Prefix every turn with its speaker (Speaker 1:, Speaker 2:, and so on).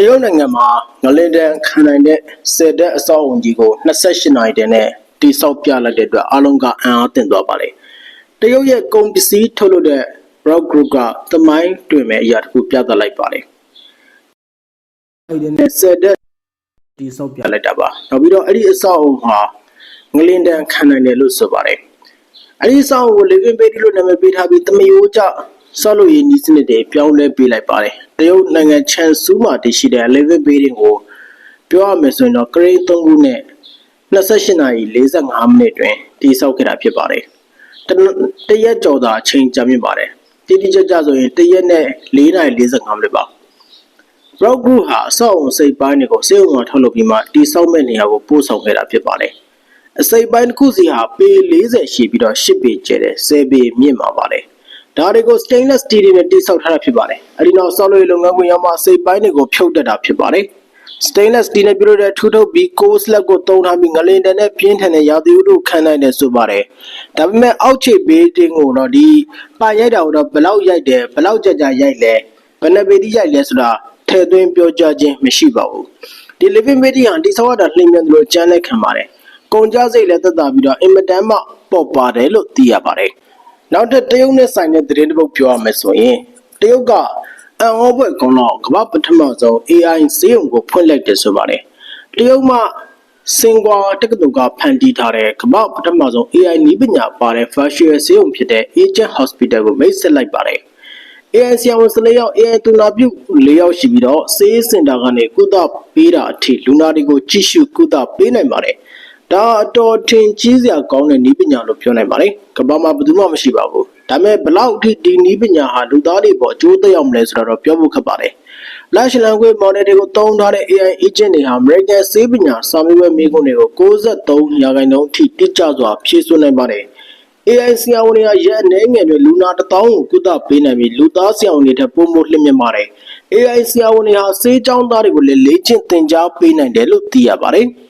Speaker 1: တရုတ်နိုင်ငံမှာငလင်တန်ခံနိုင်တဲ့ဆယ်တက်အစောက်အုံကြီးကို28နိုင်တဲ့နဲ့တိဆောက်ပြလိုက်တဲ့အတွက်အားလုံးကအံ့အားသင့်သွားပါလေတရုတ်ရဲ့ကုန်ပစ္စည်းထုတ်လုပ်တဲ့ Rock Group ကသမိုင်းတွင်မဲ့အရာတစ်ခုပြသလိုက်ပါလေအဲ့ဒီနဲ့ဆယ်တက်တိဆောက်ပြလိုက်တာပါနောက်ပြီးတော့အဲ့ဒီအစောက်အုံဟာငလင်တန်ခံနိုင်တယ်လို့ဆိုပါတယ်အဲ့ဒီအစောက်အုံကို living baby လို့နာမည်ပေးထားပြီးတမယိုးကြဆောက်လုပ်ရေးနည်းစနစ်တွေပြောင်းလဲပေးလိုက်ပါတယ် တရုတ်နိုင်ငံချန်ဆူးမှာတည်ရှိတဲ့ living baby ကိုပြောရမယ်ဆိုရင်တော့ကရိန်း3ခုနဲ့28နာရီ45မိနစ်တွင်တည်ဆောက်ခဲ့တာဖြစ်ပါတယ်တနတရက်ကြော်သာအချိန်ကြာမြင့်ပါတယ်တိတိကျကျဆိုရင်တရက်နဲ့4နာရီ45မိနစ်ပါ Rock Group ဟာအဆောက်အုံစိတ်ပိုင်းတွေကိုစေုံမှာထုတ်လုပ်ပြီးမှတည်ဆောက်မဲ့နေရာကိုပို့ဆောင်ခဲ့တာဖြစ်ပါတယ်အစိပ်ပိုင်းတစ်ခုစီဟာပေ40ရှိပြီးတော့10ပေကျဲတယ်10ပေမြင့်မှာပါတယ် ဒါတွေကို stainless steel တွေနဲ့တိဆောက်ထားတာဖြစ်ပါတယ်အဲဒီနောက်ဆောက်လုပ်ရေးလုပ်ငန်းခွင်ရောက်မှစိပ်ပိုင်းတွေကိုဖြုတ်တက်တာဖြစ်ပါတယ် stainless steel နဲ့ပြုလုပ်တဲ့ထူထုတ်ပြီး course slab ကိုတုံးထားပြီးငလင်တန်နဲ့ပြင်းထန်တဲ့ရာသီဥတုခံနိုင်တယ်ဆိုပါတယ်ဒါပေမဲ့အောက်ခြေဘေးတင်းကိုတော့ဒီပါရိုက်တာကိုတော့ဘယ်လောက်ရိုက်တယ်ဘယ်လောက်ကြာကြာရိုက်လဲဘယ်နှပေတိရိုက်လဲဆိုတာထည့်သွင်းပြောကြားခြင်းမရှိပါဘူးဒီ living media ဟာတိဆောက်ရတာလှိမ့်မြန်တယ်လို့ကြမ်းလက်ခံပါတယ်ကုန်ကြစိတ်လည်းသက်သာပြီးတော့အင်မတန်မှပေါ်ပါတယ်လို့သိရပါတယ် နောက်ထပ်တရုတ်နဲ့ဆိုင်တဲ့သတင်းတစ်ပုဒ်ပြောရမယ်ဆိုရင်တရုတ်ကအံ့ဩဖွယ်ကောင်းတော့ကမ္ဘာပထမဆုံး AI ဈေးုံကိုဖွင့်လိုက်တယ်ဆိုပါတယ်တရုတ်မှစင်ကွာတက္ကသိုလ်ကဖန်တီးထားတဲ့ကမ္ဘာပထမဆုံး AI နည်းပညာပါတဲ့ virtual ဈေးုံဖြစ်တဲ့ Agent Hospital ကိုမိတ်ဆက်လိုက်ပါတယ် AI ဆရာဝန်14ယောက် AI သူနာပြု4ယောက်ရှိပြီးတော့ဆေးစင်တာကနေကုသပေးတာအထိလူနာတွေကိုကြည့်ရှုကုသပေးနိုင်ပါတယ်။ ဒါအတော်ထင်ကြီးစရာကောင်းတဲ့နည်းပညာလို့ပြောနိုင်ပါတယ်။ကမ္ဘာမှာဘယ်သူမှမရှိပါဘူး။ဒါပေမဲ့ဘလောက်အထိဒီနည်းပညာဟာလူသားတွေပေါ်အကျိုးသက်ရောက်မလဲဆိုတာတော့ပြောဖို့ခက်ပါတယ်။ Flash language model တွေကိုသုံးထားတဲ့ AI agent တွေဟာ American ဆေးပညာစာမေးပွဲမေးခွန်းတွေကို63ရာခိုင်နှုန်းအထိတိကျစွာဖြေဆိုနိုင်ပါတယ်။ AI ဆရာဝန်တွေကရက်အနေငယ်တွေလူနာ1000ကိုကုသပေးနိုင်ပြီးလူသားဆရာဝန်တွေထက်ပိုမိုလျင်မြင်ပါတယ်။ AI ဆရာဝန်တွေဟာဆေးကြောင်းသားတွေကိုလည်းလေ့ကျင့်သင်ကြားပေးနိုင်တယ်လို့သိရပါတယ်။